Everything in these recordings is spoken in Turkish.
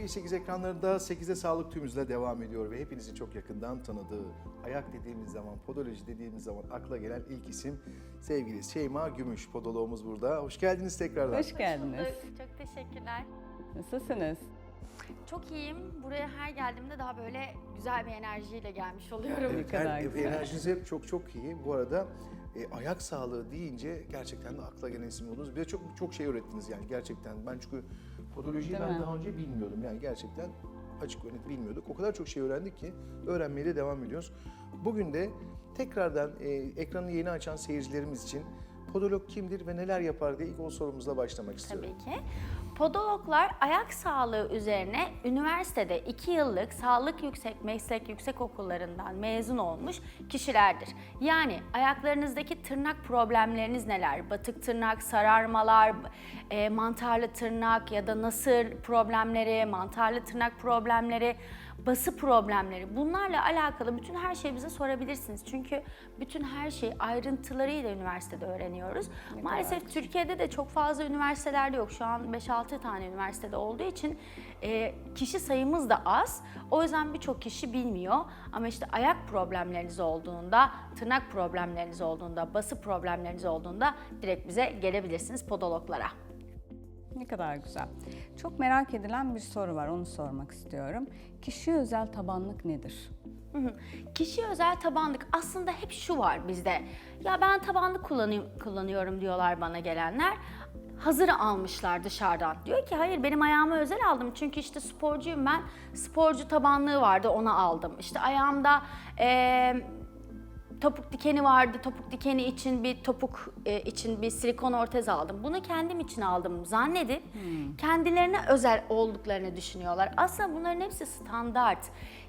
TV8 ekranlarında 8'de sağlık tümümüzle devam ediyor ve hepinizin çok yakından tanıdığı, ayak dediğimiz zaman, podoloji dediğimiz zaman akla gelen ilk isim sevgili Şeyma Gümüş. Podoloğumuz burada. Hoş geldiniz tekrardan. Hoş geldiniz. Çok, çok teşekkürler. Nasılsınız? Çok iyiyim. Buraya her geldiğimde daha böyle güzel bir enerjiyle gelmiş oluyorum. Evet, kadar her- güzel. enerjiniz hep çok çok iyi. Bu arada e, ayak sağlığı deyince gerçekten de akla gelen isim oldunuz. Bir de çok çok şey öğrettiniz yani gerçekten. Ben çünkü podolojiyi Değil ben mi? daha önce bilmiyordum. Yani gerçekten açık ve net bilmiyorduk. O kadar çok şey öğrendik ki öğrenmeye de devam ediyoruz. Bugün de tekrardan e, ekranı yeni açan seyircilerimiz için podolog kimdir ve neler yapar diye ilk o sorumuzla başlamak istiyorum. Tabii ki. Podologlar ayak sağlığı üzerine üniversitede 2 yıllık sağlık yüksek meslek yüksek okullarından mezun olmuş kişilerdir. Yani ayaklarınızdaki tırnak problemleriniz neler? Batık tırnak, sararmalar, e, mantarlı tırnak ya da nasır problemleri, mantarlı tırnak problemleri, bası problemleri bunlarla alakalı bütün her şeyi bize sorabilirsiniz. Çünkü bütün her şeyi ayrıntılarıyla üniversitede öğreniyoruz. Maalesef Türkiye'de de çok fazla üniversitelerde yok. Şu an 5-6 tane üniversitede olduğu için e, kişi sayımız da az. O yüzden birçok kişi bilmiyor. Ama işte ayak problemleriniz olduğunda, tırnak problemleriniz olduğunda, bası problemleriniz olduğunda direkt bize gelebilirsiniz podologlara. Ne kadar güzel. Çok merak edilen bir soru var, onu sormak istiyorum. Kişi özel tabanlık nedir? Kişi özel tabanlık aslında hep şu var bizde. Ya ben tabanlık kullanıyorum, kullanıyorum diyorlar bana gelenler. Hazır almışlar dışarıdan. Diyor ki hayır benim ayağıma özel aldım. Çünkü işte sporcuyum ben. Sporcu tabanlığı vardı onu aldım. İşte ayağımda eee topuk dikeni vardı. Topuk dikeni için bir topuk e, için bir silikon ortez aldım. Bunu kendim için aldım zannedip kendilerine özel olduklarını düşünüyorlar. Aslında bunların hepsi standart.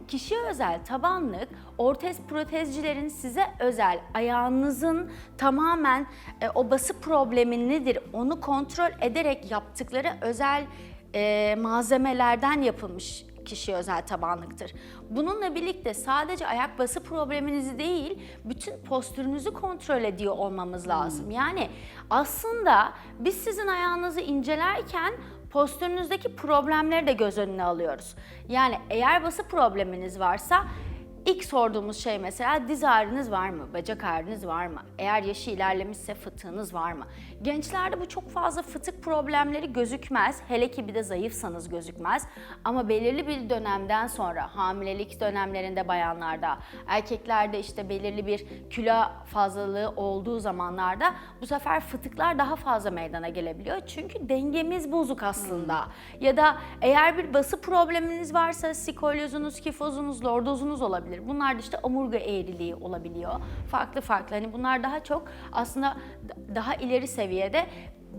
Kişiye özel tabanlık ortez protezcilerin size özel ayağınızın tamamen e, o bası problemi nedir onu kontrol ederek yaptıkları özel e, malzemelerden yapılmış kişiye özel tabanlıktır. Bununla birlikte sadece ayak bası probleminizi değil, bütün postürünüzü kontrol ediyor olmamız lazım. Yani aslında biz sizin ayağınızı incelerken postürünüzdeki problemleri de göz önüne alıyoruz. Yani eğer bası probleminiz varsa İlk sorduğumuz şey mesela diz ağrınız var mı? Bacak ağrınız var mı? Eğer yaşı ilerlemişse fıtığınız var mı? Gençlerde bu çok fazla fıtık problemleri gözükmez. Hele ki bir de zayıfsanız gözükmez. Ama belirli bir dönemden sonra hamilelik dönemlerinde bayanlarda, erkeklerde işte belirli bir kilo fazlalığı olduğu zamanlarda bu sefer fıtıklar daha fazla meydana gelebiliyor. Çünkü dengemiz bozuk aslında. Ya da eğer bir bası probleminiz varsa sikolyozunuz, kifozunuz, lordozunuz olabilir. Bunlar da işte omurga eğriliği olabiliyor. Farklı farklı. Hani bunlar daha çok aslında daha ileri seviyede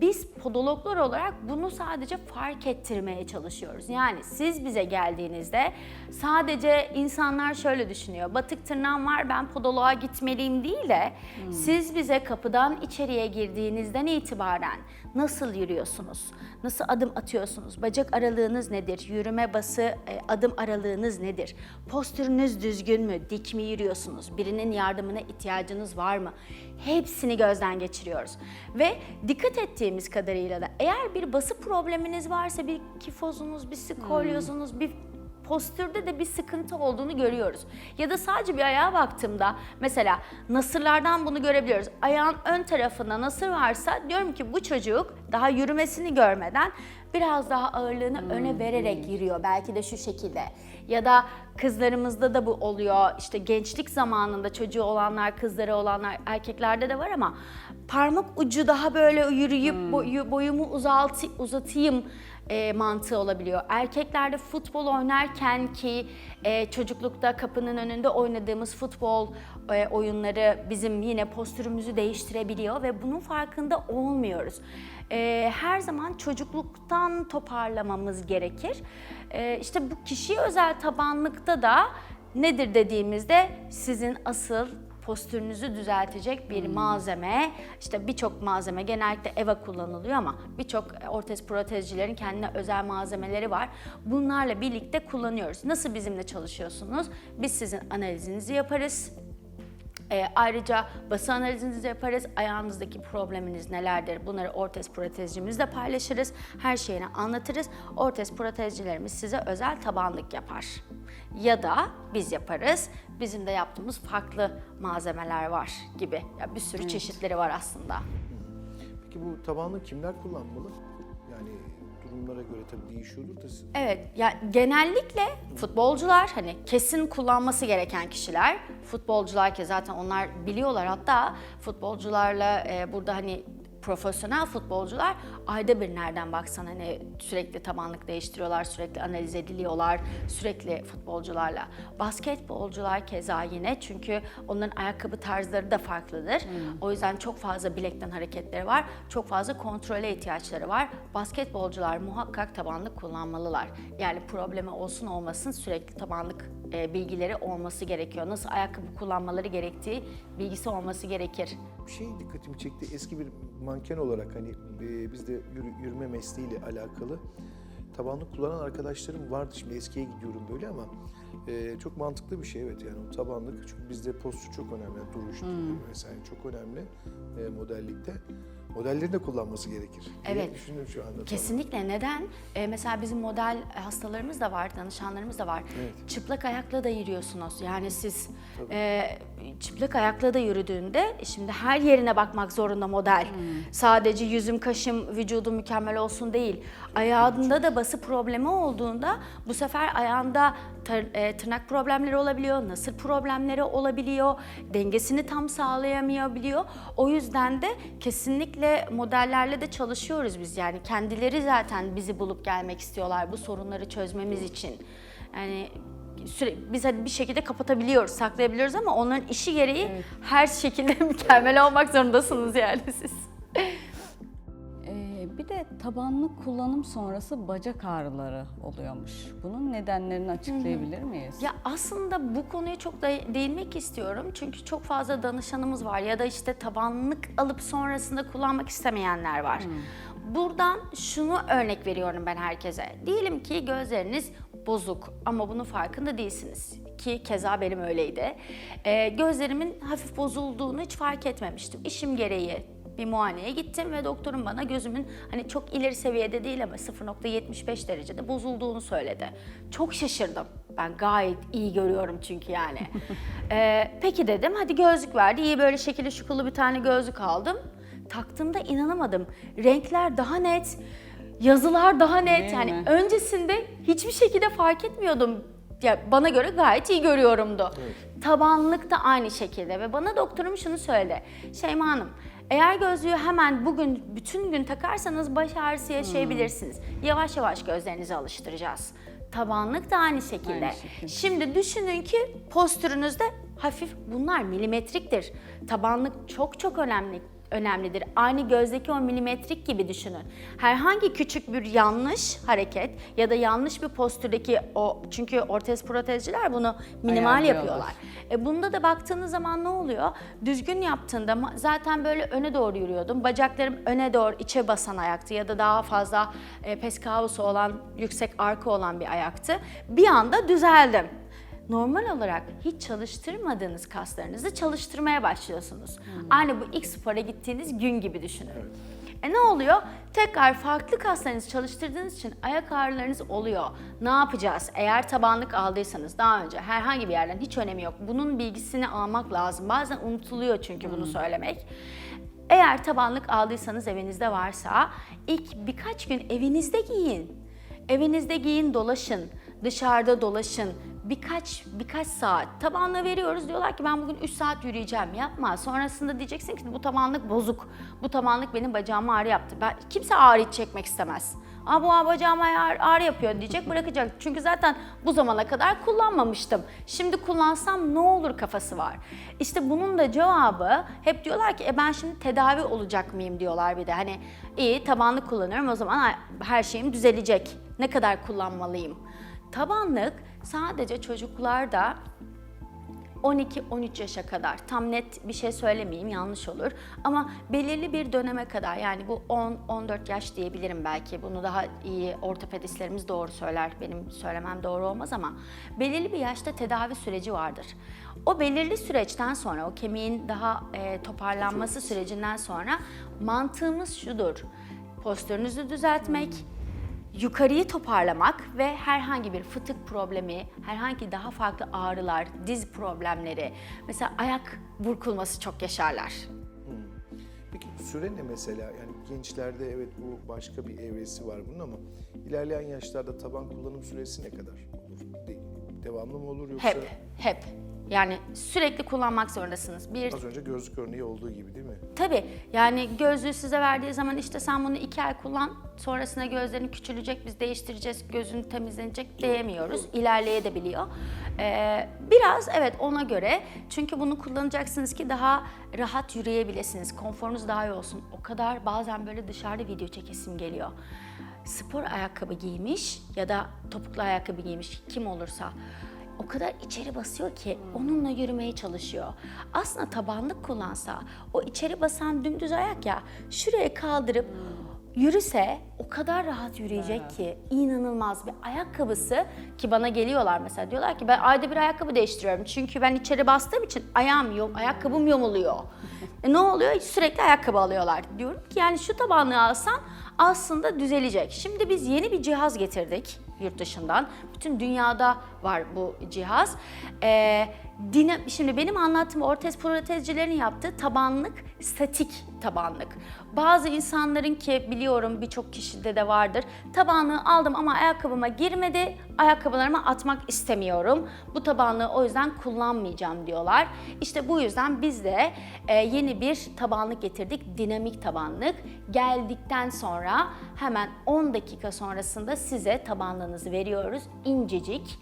biz podologlar olarak bunu sadece fark ettirmeye çalışıyoruz. Yani siz bize geldiğinizde sadece insanlar şöyle düşünüyor. Batık tırnağım var ben podoloğa gitmeliyim değil de siz bize kapıdan içeriye girdiğinizden itibaren nasıl yürüyorsunuz? Nasıl adım atıyorsunuz? Bacak aralığınız nedir? Yürüme bası e, adım aralığınız nedir? Postürünüz düzgün mü? Dik mi yürüyorsunuz? Birinin yardımına ihtiyacınız var mı? Hepsini gözden geçiriyoruz. Ve dikkat ettiğimiz kadarıyla da eğer bir bası probleminiz varsa bir kifozunuz, bir skolyozunuz, bir postürde de bir sıkıntı olduğunu görüyoruz. Ya da sadece bir ayağa baktığımda mesela nasırlardan bunu görebiliyoruz. Ayağın ön tarafında nasır varsa diyorum ki bu çocuk daha yürümesini görmeden biraz daha ağırlığını öne vererek yürüyor. Belki de şu şekilde. Ya da kızlarımızda da bu oluyor. İşte gençlik zamanında çocuğu olanlar, kızları olanlar, erkeklerde de var ama parmak ucu daha böyle yürüyüp boyu- boyumu uzaltı, uzatayım e, mantığı olabiliyor. Erkeklerde futbol oynarken ki e, çocuklukta kapının önünde oynadığımız futbol e, oyunları bizim yine postürümüzü değiştirebiliyor ve bunun farkında olmuyoruz. E, her zaman çocukluktan toparlamamız gerekir. E, işte bu kişiye özel tabanlıkta da nedir dediğimizde sizin asıl postürünüzü düzeltecek bir malzeme. İşte birçok malzeme genellikle EVA kullanılıyor ama birçok ortez protezcilerin kendine özel malzemeleri var. Bunlarla birlikte kullanıyoruz. Nasıl bizimle çalışıyorsunuz? Biz sizin analizinizi yaparız. Ee, ayrıca bası analizinizi yaparız. Ayağınızdaki probleminiz nelerdir? Bunları ortez protezcimizle paylaşırız. Her şeyini anlatırız. Ortez protezcilerimiz size özel tabanlık yapar. Ya da biz yaparız. Bizim de yaptığımız farklı malzemeler var gibi. Ya bir sürü çeşitleri var aslında. Peki bu tabanlı kimler kullanmalı? Yani durumlara göre tabii değişiyordur da Evet, ya genellikle futbolcular hani kesin kullanması gereken kişiler. Futbolcular ki zaten onlar biliyorlar hatta futbolcularla e, burada hani profesyonel futbolcular ayda bir nereden baksan hani sürekli tabanlık değiştiriyorlar, sürekli analiz ediliyorlar, sürekli futbolcularla. Basketbolcular keza yine çünkü onların ayakkabı tarzları da farklıdır. O yüzden çok fazla bilekten hareketleri var, çok fazla kontrole ihtiyaçları var. Basketbolcular muhakkak tabanlık kullanmalılar. Yani problemi olsun olmasın sürekli tabanlık e, bilgileri olması gerekiyor. Nasıl ayakkabı kullanmaları gerektiği bilgisi olması gerekir. Bir şey dikkatimi çekti. Eski bir manken olarak hani e, bizde yürü- yürüme mesleğiyle alakalı tabanlık kullanan arkadaşlarım vardı. Şimdi eskiye gidiyorum böyle ama e, çok mantıklı bir şey evet yani o tabanlık çünkü bizde postür çok önemli. Yani duruş vesaire çok önemli e, modellikte. Modellerin de kullanması gerekir. diye Evet. Düşündüm şu anda. Kesinlikle. Neden? Ee, mesela bizim model hastalarımız da var, danışanlarımız da var. Evet. Çıplak ayakla da yürüyorsunuz. Yani siz e, çıplak ayakla da yürüdüğünde şimdi her yerine bakmak zorunda model. Sadece yüzüm, kaşım, vücudum mükemmel olsun değil. Ayağında da bası problemi olduğunda bu sefer ayağında e, tırnak problemleri olabiliyor, nasır problemleri olabiliyor, dengesini tam sağlayamayabiliyor. O yüzden de kesinlikle modellerle de çalışıyoruz biz. Yani kendileri zaten bizi bulup gelmek istiyorlar bu sorunları çözmemiz için. Yani süre, biz hadi bir şekilde kapatabiliyoruz, saklayabiliyoruz ama onların işi gereği her şekilde mükemmel olmak zorundasınız yani siz. Ee, bir de tabanlık kullanım sonrası bacak ağrıları oluyormuş. Bunun nedenlerini açıklayabilir miyiz? Ya aslında bu konuya çok da değinmek istiyorum. Çünkü çok fazla danışanımız var ya da işte tabanlık alıp sonrasında kullanmak istemeyenler var. Buradan şunu örnek veriyorum ben herkese. Diyelim ki gözleriniz bozuk ama bunun farkında değilsiniz. Ki keza benim öyleydi. Ee, gözlerimin hafif bozulduğunu hiç fark etmemiştim. İşim gereği bir muayeneye gittim ve doktorum bana gözümün hani çok ileri seviyede değil ama 0.75 derecede bozulduğunu söyledi. Çok şaşırdım. Ben gayet iyi görüyorum çünkü yani. Ee, peki dedim hadi gözlük verdi. İyi böyle şekilli şukulu bir tane gözlük aldım. Taktığımda inanamadım. Renkler daha net, yazılar daha net. Değil yani mi? öncesinde hiçbir şekilde fark etmiyordum. Ya bana göre gayet iyi görüyorumdu. Tabanlık da aynı şekilde ve bana doktorum şunu söyledi. Şeyma Hanım, eğer gözlüğü hemen bugün bütün gün takarsanız baş ağrısı yaşayabilirsiniz. Yavaş yavaş gözlerinizi alıştıracağız. Tabanlık da aynı şekilde. Aynı şekilde. Şimdi düşünün ki postürünüzde hafif bunlar milimetriktir. Tabanlık çok çok önemli önemlidir. Aynı gözdeki o milimetrik gibi düşünün. Herhangi küçük bir yanlış hareket ya da yanlış bir postürdeki o çünkü ortez protezciler bunu minimal yapıyorlar. E bunda da baktığınız zaman ne oluyor? Düzgün yaptığında zaten böyle öne doğru yürüyordum. Bacaklarım öne doğru içe basan ayaktı ya da daha fazla e, pescavusu olan, yüksek arka olan bir ayaktı. Bir anda düzeldim. Normal olarak hiç çalıştırmadığınız kaslarınızı çalıştırmaya başlıyorsunuz. Aynı bu ilk spora gittiğiniz gün gibi düşünün. E ne oluyor? Tekrar farklı kaslarınızı çalıştırdığınız için ayak ağrılarınız oluyor. Ne yapacağız? Eğer tabanlık aldıysanız daha önce herhangi bir yerden hiç önemi yok. Bunun bilgisini almak lazım. Bazen unutuluyor çünkü bunu söylemek. Eğer tabanlık aldıysanız evinizde varsa ilk birkaç gün evinizde giyin. Evinizde giyin, dolaşın. Dışarıda dolaşın. Birkaç birkaç saat tabanla veriyoruz. Diyorlar ki ben bugün 3 saat yürüyeceğim. Yapma. Sonrasında diyeceksin ki bu tabanlık bozuk. Bu tabanlık benim bacağıma ağrı yaptı. Ben, kimse ağrı çekmek istemez. Aa bu bacağıma ağrı, ağrı yapıyor diyecek bırakacak. Çünkü zaten bu zamana kadar kullanmamıştım. Şimdi kullansam ne olur kafası var. İşte bunun da cevabı hep diyorlar ki e ben şimdi tedavi olacak mıyım diyorlar bir de. Hani iyi tabanlık kullanıyorum o zaman her şeyim düzelecek. Ne kadar kullanmalıyım? Tabanlık sadece çocuklarda 12-13 yaşa kadar tam net bir şey söylemeyeyim yanlış olur. Ama belirli bir döneme kadar yani bu 10-14 yaş diyebilirim belki bunu daha iyi ortopedistlerimiz doğru söyler benim söylemem doğru olmaz ama belirli bir yaşta tedavi süreci vardır. O belirli süreçten sonra o kemiğin daha e, toparlanması sürecinden sonra mantığımız şudur. Postürünüzü düzeltmek, yukarıyı toparlamak ve herhangi bir fıtık problemi, herhangi daha farklı ağrılar, diz problemleri, mesela ayak burkulması çok yaşarlar. Peki süre ne mesela? Yani gençlerde evet bu başka bir evresi var bunun ama ilerleyen yaşlarda taban kullanım süresi ne kadar olur? De- devamlı mı olur yoksa Hep, hep. Yani sürekli kullanmak zorundasınız. Bir az önce gözlük örneği olduğu gibi değil mi? Tabii yani gözlüğü size verdiği zaman işte sen bunu iki ay kullan sonrasında gözlerin küçülecek biz değiştireceğiz gözün temizlenecek diyemiyoruz. İlerleyebiliyor. Ee, biraz evet ona göre çünkü bunu kullanacaksınız ki daha rahat yürüyebilirsiniz. Konforunuz daha iyi olsun. O kadar bazen böyle dışarıda video çekesim geliyor. Spor ayakkabı giymiş ya da topuklu ayakkabı giymiş kim olursa o kadar içeri basıyor ki onunla yürümeye çalışıyor. Aslında tabanlık kullansa o içeri basan dümdüz ayak ya şuraya kaldırıp yürüse o kadar rahat yürüyecek ki inanılmaz bir ayakkabısı ki bana geliyorlar mesela diyorlar ki ben ayda bir ayakkabı değiştiriyorum çünkü ben içeri bastığım için ayağım yok ayakkabım yamuluyor. E ne oluyor? Sürekli ayakkabı alıyorlar. Diyorum ki yani şu tabanlığı alsan aslında düzelecek. Şimdi biz yeni bir cihaz getirdik yurt dışından. Bütün dünyada var bu cihaz. Ee, dina, şimdi benim anlattığım ortez protezcilerin yaptığı tabanlık statik tabanlık. Bazı insanların ki biliyorum birçok kişide de vardır. Tabanlığı aldım ama ayakkabıma girmedi. Ayakkabılarıma atmak istemiyorum. Bu tabanlığı o yüzden kullanmayacağım diyorlar. İşte bu yüzden biz de e, yeni bir tabanlık getirdik. Dinamik tabanlık. Geldikten sonra hemen 10 dakika sonrasında size tabanlığınızı veriyoruz. İncecik.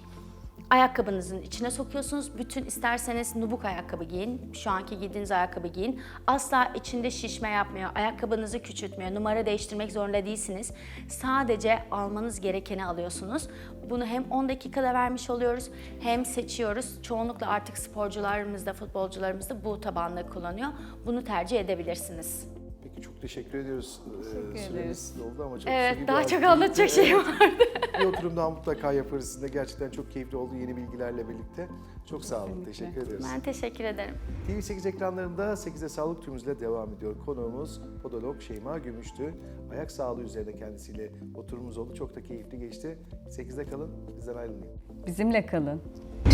Ayakkabınızın içine sokuyorsunuz. Bütün isterseniz nubuk ayakkabı giyin. Şu anki giydiğiniz ayakkabı giyin. Asla içinde şişme yapmıyor. Ayakkabınızı küçültmüyor. Numara değiştirmek zorunda değilsiniz. Sadece almanız gerekeni alıyorsunuz. Bunu hem 10 dakikada vermiş oluyoruz hem seçiyoruz. Çoğunlukla artık sporcularımız da futbolcularımız da bu tabanlığı kullanıyor. Bunu tercih edebilirsiniz. Çok teşekkür ediyoruz. Ee, Teşekkür süremiz ederiz. doldu ama çok Evet, daha çok anlatacak şeyim vardı. bir oturum daha mutlaka yaparız sizinle. Gerçekten çok keyifli oldu yeni bilgilerle birlikte. Çok sağ olun. Kesinlikle. Teşekkür ederiz. Ben teşekkür ederim. TV8 ekranlarında 8'de sağlık tümümüzle devam ediyor. Konuğumuz podolog Şeyma Gümüştü. Ayak sağlığı üzerine kendisiyle oturumumuz oldu. Çok da keyifli geçti. 8'de kalın, bizden ayrılmayın. Bizimle kalın.